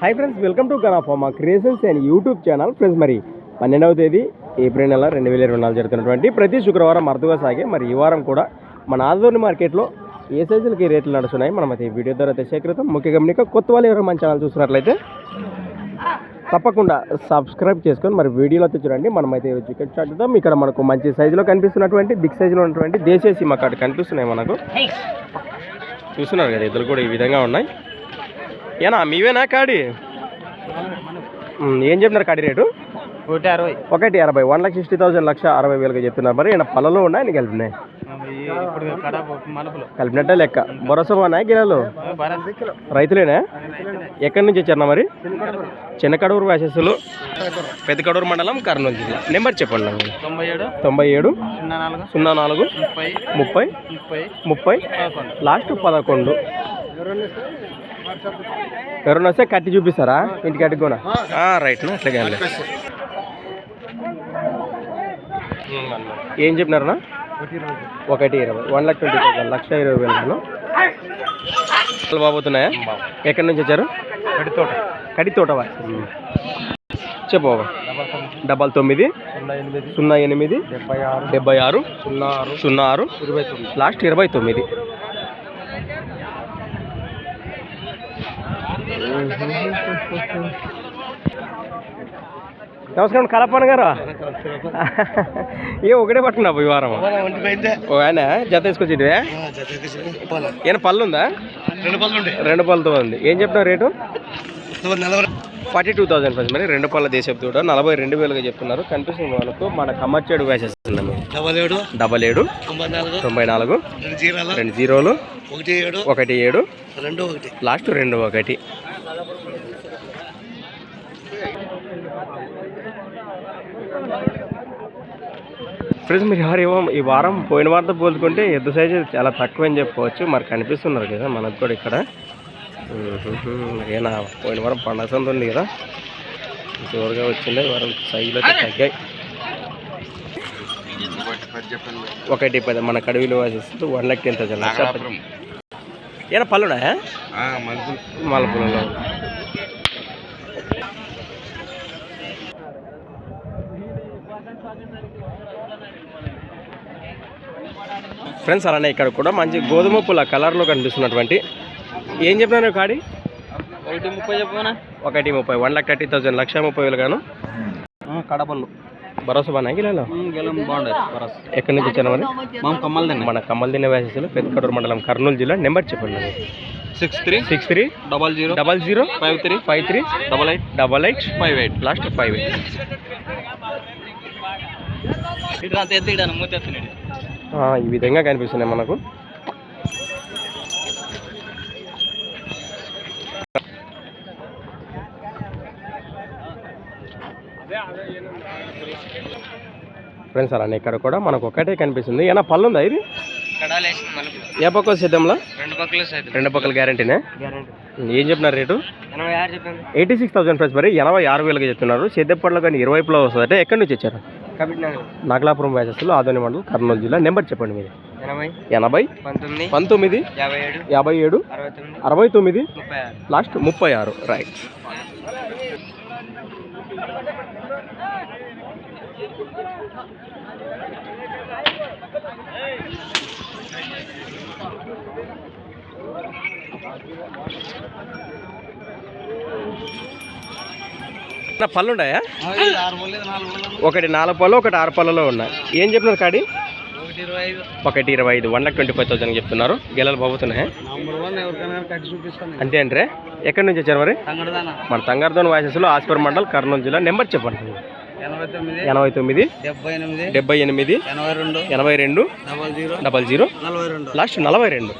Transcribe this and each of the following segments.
Hi friends welcome to గనాఫామా creations and YouTube channel friends మరి పన్నెండవ తేదీ ఏప్రిల్ నెల రెండు వేల ఇరవై నాలుగు జరుగుతున్నటువంటి ప్రతి శుక్రవారం అరుదుగా సాగే మరి ఈ వారం కూడా మన ఆదోని మార్కెట్లో ఏ సైజులకి రేట్లు నడుస్తున్నాయి మనం అయితే ఈ వీడియో ద్వారా సేకరితం ముఖ్య గమనిక కొత్త వాళ్ళు ఎవరైనా మన ఛానల్ చూసినట్లయితే తప్పకుండా సబ్స్క్రైబ్ చేసుకొని మరి వీడియోలో అయితే చూడండి. మనమైతే చికెన్ చేద్దాం. ఇక్కడ మనకు మంచి సైజులో కనిపిస్తున్నటువంటి బిగ్ సైజులో ఉన్నటువంటి దేశీయ సీమ కార్డు కనిపిస్తున్నాయి మనకు. చూస్తున్నారు కదా ఇద్దరు కూడా ఈ విధంగా ఉన్నాయి. ఏనా మీవేనా కాడి? ఏం చెప్తున్నారు కాడి రేటు? ఒకటి అరవై. ఒకటి అరవై. One lakh sixty thousand lakh అరవై వేలుగా చెప్తున్నారు మరి. ఈయన పళ్ళలో ఉన్నాయి నీకు కలిపినాయి? కలిపినట్టే లెక్క. భరోసా ఉన్నాయి గిరాలు? రైతులేనా? ఎక్కడి నుంచి వచ్చారన్నా మరి? చిన్న కడూరు వ్యాసెస్సులు పెద్ద కడూరు మండలం కర్నూలు జిల్లా. నెంబర్ చెప్పండి తొంభై ఏడు. తొంభై ఏడు. సున్నా నాలుగు. ముప్పై. ముప్పై. లాస్ట్ పదకొండు. ఎవరైనా వస్తే కట్టి చూపిస్తారా? ఇంటికి కట్టుకోనా రైట్నా అట్లాగే అండి ఏం చెప్పినారన్నా? ఒకటి ఇరవై. One lakh twenty thousand lakh ఇరవై వేలు బాబోతున్నాయా? ఎక్కడి నుంచి వచ్చారు? పెడితోట కడి తోటవా చెప్పు. డబల్ తొమ్మిది సున్నా ఎనిమిది డెబ్బై ఆరు డెబ్బై ఆరు సున్నా ఆరు సున్నా ఆరు లాస్ట్ ఇరవై తొమ్మిది. నమస్కారం కలపన గారు. ఏ ఒకటే పట్టుకున్నావు ఈ వారం. ఓ ఆయన జత తీసుకొచ్చింది ఏమైనా పళ్ళు ఉందా? రెండు రెండు పళ్ళతో ఉంది. ఏం చెప్తున్నారు rate? Forty two thousand first మరి రెండు పళ్ళ దేశపు కూడా నలభై రెండు వేలుగా చెప్తున్నారు. కనిపిస్తుంది మనకు మన కమ్మచ్చేడు వేసేస్తున్నాము డబల్ ఏడు డబల్ ఏడు తొంభై నాలుగు రెండు జీరోలు ఒకటి ఏడు ఒకటి ఏడు రెండు ఒకటి. లాస్ట్ రెండు ఒకటి. ఫ్రెండ్స్ మీరు ఎవరేమో ఈ వారం పోయిన వారంతో పోల్చుకుంటే ఎద్దు సైజు చాలా తక్కువ అని చెప్పుకోవచ్చు. మరి కనిపిస్తున్నారు కదా మనకు కూడా ఇక్కడ. ఏనా పోయిన వారం పండగ సంత ఉంది కదా. జోరుగా వచ్చింది వారం సైజులు అయితే తగ్గాయి. ఒకటి పది మన కడవిలో వాసిస్తూ వన్ లాక్ టెన్ థౌసండ్ ఏనా పళ్ళునా? మలపులలో ఫ్రెండ్స్ అలానే ఇక్కడ కూడా మంచి గోధుమ పూల కలర్లో కనిపిస్తున్నటువంటి ఏం చెప్పినారు కాడి? ఒకటి ముప్పై చెప్పనా ఒకటి ముప్పై one lakh thirty thousand lakh ముప్పై వేలు గాను. కడపల్లు. భరోసా బాగా గిలాలో ఎక్కడి నుంచి వచ్చాను మరి? మనం కమ్మలు తిన్నా మన కమ్మల్ దిన్న వ్యాసెస్లో పెద్దకడూరు మండలం కర్నూలు జిల్లా నెంబర్ చెప్పండి. Six three six three double zero double zero five three five three double eight double eight five eight. Last five eight. ఈ విధంగా కనిపిస్తున్నాయి మనకు. ఫ్రెండ్స్ అలానే ఇక్కడ కూడా మనకు ఒకటే కనిపిస్తుంది. ఏమైనా పళ్ళు ఉందా ఇది? ఏ పక్క సిద్ధంలో? రెండు పక్కలు గ్యారంటీనే? గ్యారంటీ. ఏం చెప్తున్నారు rate? Eighty six thousand friends మరి ఎనభై ఆరు వేలుగా చెప్తున్నారు. సేద్యపట్లో కానీ ఇరవైపులో వస్తుంది అంటే ఎక్కడి నుంచి వచ్చారు నాగలాపురం వ్యాసెస్లో ఆదోని మండలం కర్నూలు జిల్లా. నెంబర్ చెప్పండి మీరు. ఎనభై పంతొమ్మిది యాభై ఏడు అరవై తొమ్మిది ముప్పై ఆరు. లాస్ట్ ముప్పై ఆరు. రైట్ నా పళ్ళు ఉన్నాయా? ఒకటి నాలుగు పళ్ళు ఒకటి ఆరు పళ్ళలో ఉన్నాయి. ఏం చెప్తున్నారు కాడి? ఒకటి ఇరవై ఐదు. One lakh twenty five thousand చెప్తున్నారు. గెలలు బాగుతున్నాయా? అంతే అంటే ఎక్కడి నుంచి వచ్చారు మరి? మన తంగారదోన్ వాసెస్లో ఆస్పర్ మండల్ కర్నూలు జిల్లా. నెంబర్ చెప్పండి. ఎనభై తొమ్మిది డెబ్బై ఎనిమిది ఎనభై రెండు ఎనభై రెండు డబల్ జీరో డబల్ జీరో నలభై రెండు. లాస్ట్ నలభై రెండు.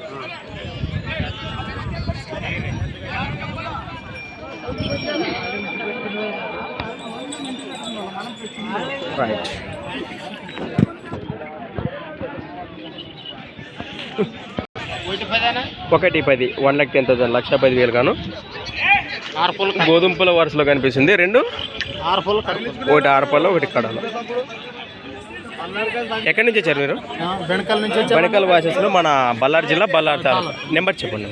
రైట్ ఒకటి పది one lakh ten thousand lakh పది వేలు గాను. ఆరు పూలు వరుసలో కనిపిస్తుంది. రెండు? ఒకటి ఆరుపల్లో ఒకటి కడలో ఎక్కడి నుంచి వచ్చారు మీరు? వెనకాల నుంచి బెనకల్ వాసెస్లో మన బళ్ళారి జిల్లా బళ్ళారి తాలూకా. నెంబర్ చెప్పండి.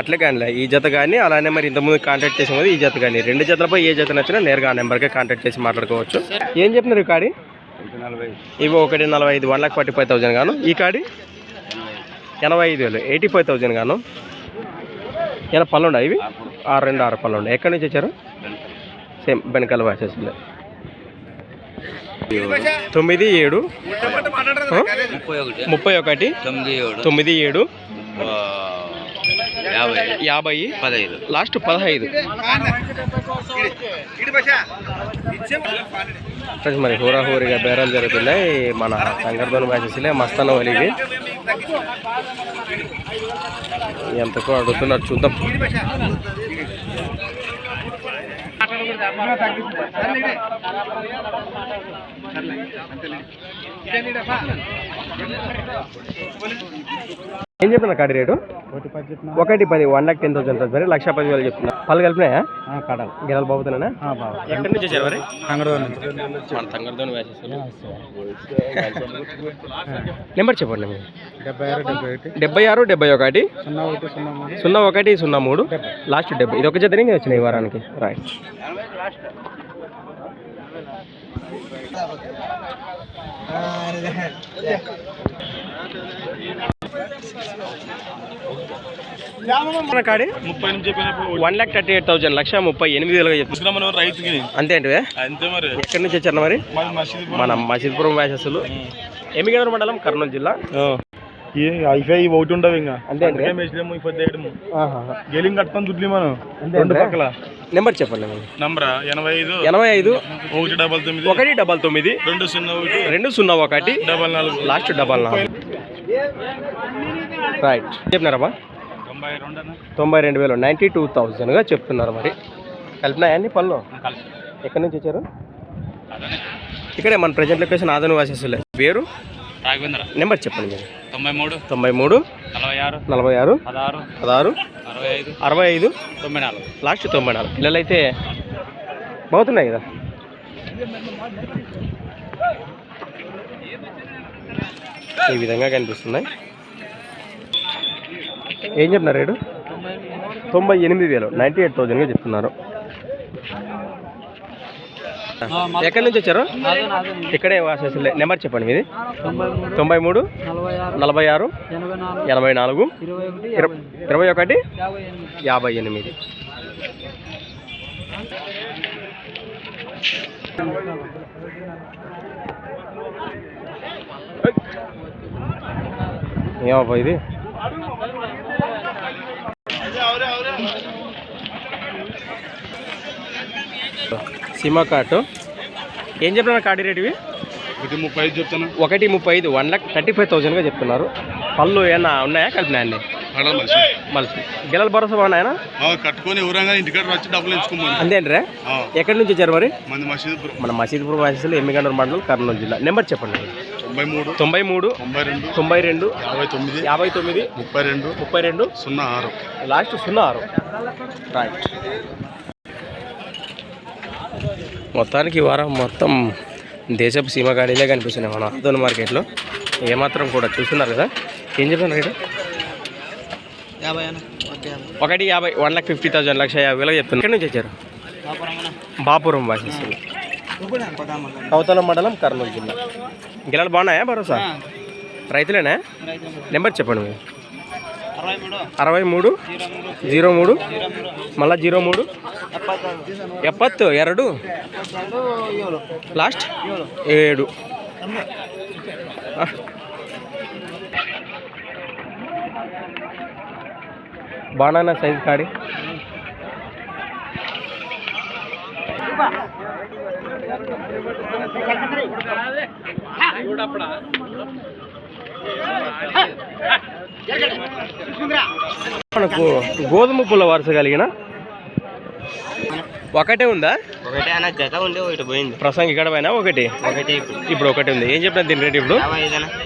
అట్లే కానీ ఈ జత కానీ అలానే మరి ఇంతకుముందు కాంటాక్ట్ చేసాం కదా ఈ జత కానీ. రెండు జతలపై ఏ జత నచ్చినా నేరుగా ఆ నెంబర్కే కాంటాక్ట్ చేసి మాట్లాడుకోవచ్చు. ఏం చెప్పినారు ఈ కాడి? నలభై ఇవి ఒకటి నలభై ఐదు one lakh forty five thousand గాను. ఈ కాడి? ఎనభై ఐదు వేలు ఎయిటీ ఫైవ్ థౌసండ్ గాను. ఏమైనా పళ్ళు ఉన్నాయి ఇవి? ఆరు రెండు ఆరు పళ్ళు ఉన్నాయి ఎక్కడి నుంచి వచ్చారు? సేమ్ వెనకాల వాసెస్ తొమ్మిది ఏడు? ముప్పై ఒకటి. తొమ్మిది ఏడు. యాభై. పదహైదు. లాస్ట్ పదహైదు. ఫ్రెండ్స్ మరి హోరా హోరీగా బేరాలు జరుగుతున్నాయి. మన సంగర్భం మ్యాచెస్లే మస్తాన వలివి ఎంతకో అడుగుతున్నారు చూద్దాం. అంతేలే ఏం చెప్తున్నా కాడి రేటు? ఒకటి పది వన్ లాక్ టెన్ థౌసండ్ మరి లక్ష పది వేలు చెప్తున్నా. పళ్ళు కలిపినాయా? కడలు. గిరాలు బాబుతున్నానా బాబా ఎక్కడి నుంచి వచ్చారు మరి? కంగడో మన తంగరదోని నెంబర్ చెప్పండి మీరు డెబ్బై ఆరు డెబ్బై ఒకటి. సున్నా ఒకటి సున్నా మూడు. లాస్ట్ డెబ్బై. ఇది ఒక జతనే వచ్చినాయి ఈ వారానికి. రైట్ కాడి ముప్పై నుంచి చెప్పినప్పుడు one lakh thirty eight thousand lakh ముప్పై ఎనిమిది వేలుగా చెప్తున్నా మనం రైతుకి అంతే అంటే అంతే మరి. ఎక్కడి నుంచి వచ్చారు మరి? మన మసీదు మన మసీద్పురం వ్యాసస్సులు ఎమిగనూరు మండలం? కర్నూలు జిల్లా. ఐఫై ఒకటి ఉండవు ఇంకా అంతే గెలింగ్ కట్టుకొని దుడ్లి మనం. రెండు పక్కల. నెంబర్ చెప్పండి నంబరా? ఎనభై ఐదు. ఎనభై ఐదు. ఒకటి డబల్ తొమ్మిది. ఒకటి డబల్ తొమ్మిది. రెండు సున్నా ఒకటి. రెండు సున్నా ఒకటి. డబల్ నాలుగు. లాస్ట్ డబల్ నాలుగు. రైట్ చెప్పినారమ్మా తొంభై రెండు వేలు నైంటీ టూ థౌజండ్గా చెప్తున్నారు మరి. కలిపినాయన్ని పళ్ళు ఎక్కడి నుంచి వచ్చారు? ఇక్కడే మన ప్రజెంట్ లొకేషన్ ఆదను వాసేసులే. పేరు? రాఘవేంద్ర. నెంబర్ చెప్పండి మీరు. తొంభై మూడు. తొంభై మూడు. నలభై ఆరు. నలభై ఆరు. పదహారు. పదహారు. అరవై ఐదు. అరవై ఐదు. తొంభై నాలుగు. లాస్ట్ తొంభై నాలుగు. పిల్లలైతే బాగుతున్నాయి కదా? ఈ విధంగా కనిపిస్తున్నాయి. ఏం చెప్తున్నారు రేటు? తొంభై ఎనిమిది వేలు. నైంటీ ఎయిట్ థౌజండ్గా చెప్తున్నారు. ఎక్కడి నుంచి వచ్చారు? ఇక్కడే వాసేసులే నెంబర్ చెప్పండి మీది. తొంభై మూడు నలభై ఆరు ఎనభై నాలుగు ఇర- ఇరవై ఒకటి యాభై ఎనిమిది. ఏమబ్బా ఇది? సిమా కార్టు ఏం చెప్పిన కార్డు రేట్ ఇవి? ఒకటి ముప్పై ఐదు చెప్తాను ఒకటి ముప్పై ఐదు వన్ లాక్ థర్టీ ఫైవ్ థౌసండ్గా చెప్తున్నారు. పళ్ళు ఏమన్నా ఉన్నాయా? కలిపినా అండి మళ్ళీ గిల్లల భరోసా బాగున్నాయనా కట్టుకొని ఎవరంగా ఇంటికాడ వచ్చి డబ్బులు ఎంచుకోమని. అంతేంట్రా ఎక్కడి నుంచి వచ్చారు మరి? మంది మసీదు మన మసీద్పురం వాసిలో ఎమ్మిగండూరు మండలం కర్నూలు జిల్లా. నెంబర్ చెప్పండి. తొంభై మూడు తొంభై మూడు తొంభై రెండు తొంభై రెండు యాభై తొమ్మిది యాభై తొమ్మిది ముప్పై రెండు ముప్పై రెండు. సున్నా ఆరు. లాస్ట్ సున్నా ఆరు. రైట్ మొత్తానికి ఈ వారం మొత్తం దేశపు సీమ గాడీలే కనిపిస్తున్నాయి మన ఆదోన్ మార్కెట్లో. ఏమాత్రం కూడా చూస్తున్నారు కదా? ఏం చెప్పాను రేటు? ఒకటి యాభై one lakh fifty thousand lakh యాభై వేలకు చెప్తున్నారు. ఎక్కడి నుంచి వచ్చారు? బాపురం వాసిస్తుంది కౌతల మండలం కర్నూలు జిల్లా. గిలాలు బాగున్నాయా భరోసా? రైతులేనా? నెంబర్ చెప్పండి మీరు. అరవై మూడు. జీరో మూడు మళ్ళా జీరో మూడు. ఎప్పత్తు? ఎరడు? లాస్ట్? ఏడు. బాణానా సైజ్ కాడి? మనకు గోధుమ పుల్ల వరుస కలిగిన ఒకటే ఉందా? ఒకటి అన్న జత ఉండే ఒకటి పోయింది. ప్రసంగ ఇక్కడ పైన ఒకటి. ఒకటి ఇప్పుడు. ఒకటి ఉంది. ఏం చెప్పిన దీని రేట్ ఇప్పుడు?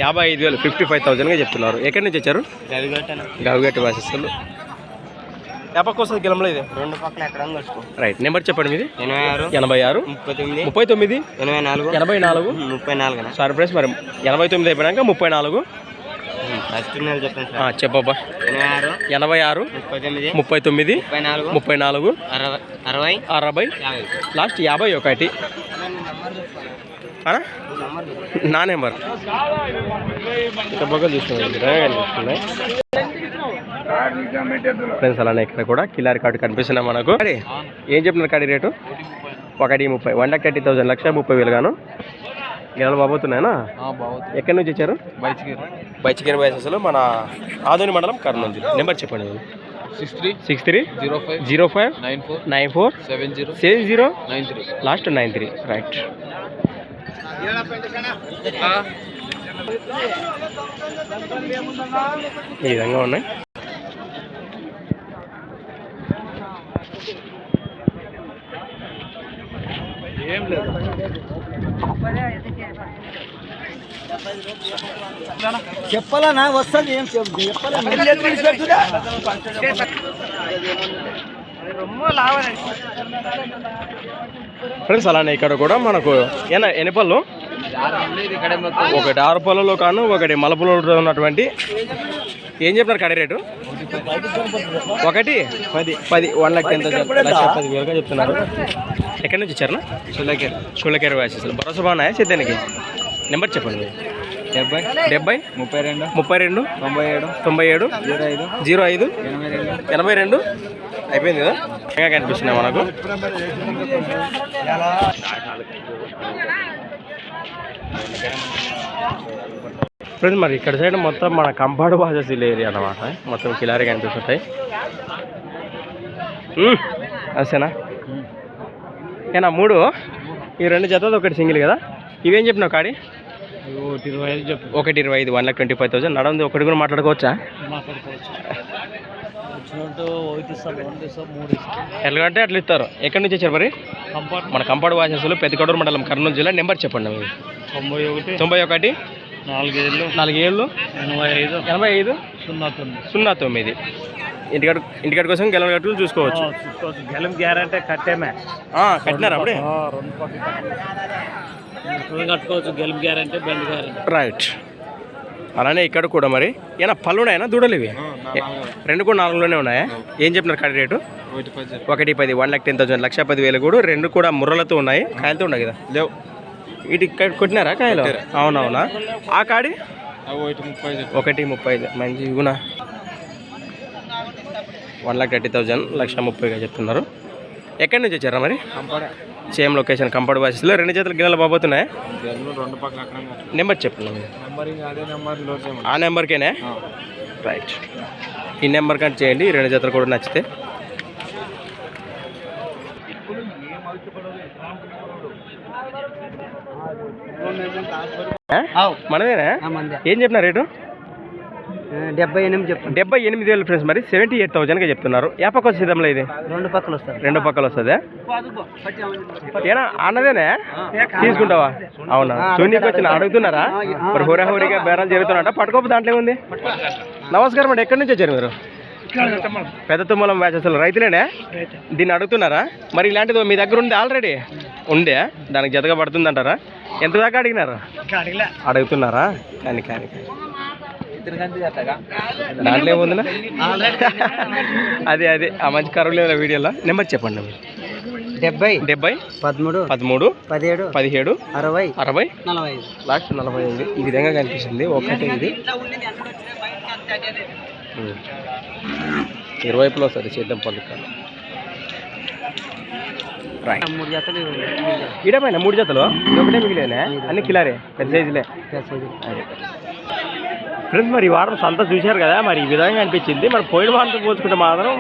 యాభై ఐదు వేలు ఫిఫ్టీ ఫైవ్ థౌసండ్గా చెప్తున్నారు. ఎక్కడి నుంచి వచ్చారు? గవిగట్టన గవిగట్టి వాసిస్తులు ఎప్పటి వస్తుంది గిలంలో ఇది? రెండు పక్కల ఎక్కడ రైట్ నెంబర్ చెప్పండి మీది? ఎనభై ఆరు ఎనభై ఆరు ముప్పై తొమ్మిది ముప్పై తొమ్మిది ఎనభై నాలుగు ఎనభై నాలుగు. ముప్పై నాలుగు సర్ప్రైజ్ మరి ఎనభై తొమ్మిది అయిపోయాక ముప్పై నాలుగు. ఫస్ట్ నెల చెప్పండి ఆ, చెప్పబ్బా. ఎనభై ఆరు ఎనభై ఆరు ముప్పై తొమ్మిది ముప్పై తొమ్మిది ముప్పై నాలుగు ముప్పై నాలుగు అరవై అరవై లాస్ట్ యాభై ఒకటి? నా నెంబర్. చెప్పగా చూస్తున్నాయి ఫ్రెండ్స్ అలానే ఇక్కడ కూడా కిలారి కార్డు కనిపిస్తున్నాయి మనకు. అరే, ఏం చెప్తున్నారు కాడి రేటు? ఒకటి ముప్పై one lakh thirty thousand lakh ముప్పై వేలు గాను. గెలలు బాబోతున్నాయనా? ఎక్కడి నుంచి వచ్చారు? బయటికి బైచికేరి వయసెస్లో మన ఆదోని మండలం కర్నూలు నెంబర్ చెప్పండి. Six three six three zero five zero five nine four nine four seven zero seven zero nine three. Last nine three. Right. ఈ విధంగా ఉన్నాయి. చెప్పాలనా? వస్తుంది ఏం చెప్పు. ఫ్రెండ్స్ అలానే ఇక్కడ కూడా మనకు ఏనా ఎన్ని పళ్ళు? ఇక్కడ ఒకటి ఆరు పళ్ళలో కాను ఒకటి మలపులలో ఉన్నటువంటి. ఏం చెప్తున్నారు కడి రేటు? ఒకటి? పది. పది. One lakh ten thousand lakh పది వేలుగా చెప్తున్నారు. ఎక్కడి నుంచి వచ్చారు? సులకేర్ షులకేరు వ్యాసెస్ భరోసా బాగున్నాయా సిద్ధానికి నెంబర్ చెప్పండి. డెబ్బై డెబ్బై ముప్పై రెండు ముప్పై రెండు తొంభై ఏడు తొంభై ఏడు జీరో ఐదు జీరో ఐదు ఎనభై రెండు. ఎనభై రెండు. అయిపోయింది కదా? ఇంకా కనిపిస్తున్నాయి మనకు. ఫ్రెండ్స్ మరి ఇక్కడ సైడ్ మొత్తం మన కంపాడు బాజాసిల్ ఏరియా అన్నమాట. మొత్తం కిలారీ కనిపిస్తుంటాయి. అసేనా? ఏనా మూడు? ఈ రెండు జతలు ఒకటి సింగిల్ కదా? ఇవేం చెప్పినావు కాడి? ఒకటి ఇరవై ఐదు చెప్పు. ఒకటి ఇరవై ఐదు one lakh twenty five thousand నడవంది ఒకటి కూడా మాట్లాడుకోవచ్చా? ఎట్లాగంటే అట్లా ఇస్తారు. ఎక్కడి నుంచి వచ్చారు మరి? మన కంపాడు వాసెస్లో పెద్దకొడూరు మండలం కర్నూలు జిల్లా. నెంబర్ చెప్పండి తొంభై ఒకటి. తొంభై ఒకటి. నాలుగేళ్ళు. నాలుగు ఏళ్ళు ఎనభై ఐదు. ఎనభై ఐదు? సున్నా తొమ్మిది. సున్నా తొమ్మిది. ఇంటికాడ ఇంటికాడ కోసం గెలవ గట్టులు చూసుకోవచ్చు. చూసుకోవచ్చు. గెలం గ్యారంటీ కట్టేమే. కట్టినారా అప్పుడే? కట్టుకోవచ్చు. గెలం గ్యారంటీ బెల్ట్ గ్యారంటీ. రైట్. అలానే ఇక్కడ కూడా మరి. ఏనా పళ్ళు ఉన్నాయనా దూడలు ఇవి రెండు కూడా నాలుగులోనే ఉన్నాయా? ఏం చెప్పినారు కడి రేటు? ఒకటి పది. ఒకటి పది one lakh ten thousand lakh పది వేలు కూడా రెండు కూడా ముర్రలతో ఉన్నాయి. కాయలతో ఉన్నాయి కదా? లేవు. ఇటు ఇక్కడ కొట్టినారా కాయలు? అవునవునా? ఆ కాడి? ఒకటి ముప్పై ఐదు. మంచి ఇగునా one lakh thirty thousand lakh ముప్పైగా చెప్తున్నారు. ఎక్కడి నుంచి వచ్చారా మరి? సేమ్ లొకేషన్ కంపౌండ్ బాసెస్లో. రెండు చేతులు గిన్నెలు బాబోతున్నాయి? నెంబర్ చెప్పండి. ఆ నెంబర్కేనే? రైట్. ఈ నెంబర్ కంటే చేయండి. రెండు జతలు కూడా నచ్చితే. మనదేనా? ఏం చెప్పిన రేటు? డెబ్బై ఎనిమిది చెప్తాను డెబ్బై ఎనిమిది వేలు ఫ్రెండ్స్ మరి సెవెంటీ ఎయిట్ థౌజండ్గా చెప్తున్నారు. ఏ పక్క వచ్చేదంలో ఇది? రెండు పక్కలు వస్తారు రెండు పక్కలు వస్తుందా? ఏనా అన్నదేనే? తీసుకుంటావా? అవునా. సునీకి వచ్చిన అడుగుతున్నారా? మరి హోరాహోరీగా బేరాలు జరుగుతున్నట్ట పట్టుకోపు దాంట్లో ఏముంది? నమస్కారం అండి ఎక్కడి నుంచి వచ్చారు మీరు? పెద్ద తుమ్మలం. మ్యాచ్ అసలు రైతులేనే? దీన్ని అడుగుతున్నారా? మరి ఇలాంటిది మీ దగ్గర ఉంది ఆల్రెడీ ఉండే? దానికి జతగా పడుతుంది అంటారా ఎంత దాకా అడిగినారు? అడుగుతున్నారా? కానీ కానీ. దాంట్లో ఏముందినా అదే అదే. ఆ మంచి కరువు లేదా వీడియోలో. నెంబర్ చెప్పండి. మీరు డెబ్బై డెబ్బై పదమూడు పదమూడు పదిహేడు పదిహేడు అరవై అరవై నలభై లాస్ట్ నలభై ఐదు. ఈ విధంగా కనిపిస్తుంది. ఒకటి ఇది. ఇరువైపులో వస్తుంది చేద్దాం పలుక రైట్ మూడు జతలు ఈడపైన మూడు జతలు? ఒకటే మిగిలేనే? అన్ని కిలారే పెద్ద సైజులే. ఫ్రెండ్స్ మరి ఈ వారం సంత చూశారు కదా మరి ఈ విధంగా అనిపించింది. మరి పోయిన వారంతో పోల్చుకుంటే మాత్రం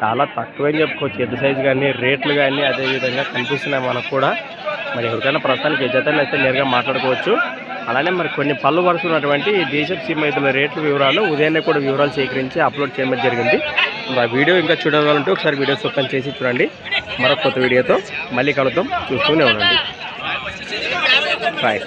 చాలా తక్కువ అని చెప్పుకోవచ్చు. పెద్ద సైజు కానీ రేట్లు కానీ అదే విధంగా కనిపిస్తున్నాయి మనకు కూడా. మరి ఎవరికైనా ప్రస్తుతానికి ఏ జతలు అయితే నేరుగా మాట్లాడుకోవచ్చు. అలానే మరి కొన్ని పళ్ళు వరుసటువంటి దేశపు సీమైతుల రేట్ల వివరాలు ఉదయాన్నే కూడా వివరాలు సేకరించి అప్లోడ్ చేయడం జరిగింది. ఆ వీడియో ఇంకా చూడాలంటే ఒకసారి వీడియోస్ ఓపెన్ చేసి చూడండి. మరొక కొత్త వీడియోతో మళ్ళీ కలుద్దాం. చూస్తూనే ఉండండి. బాయ్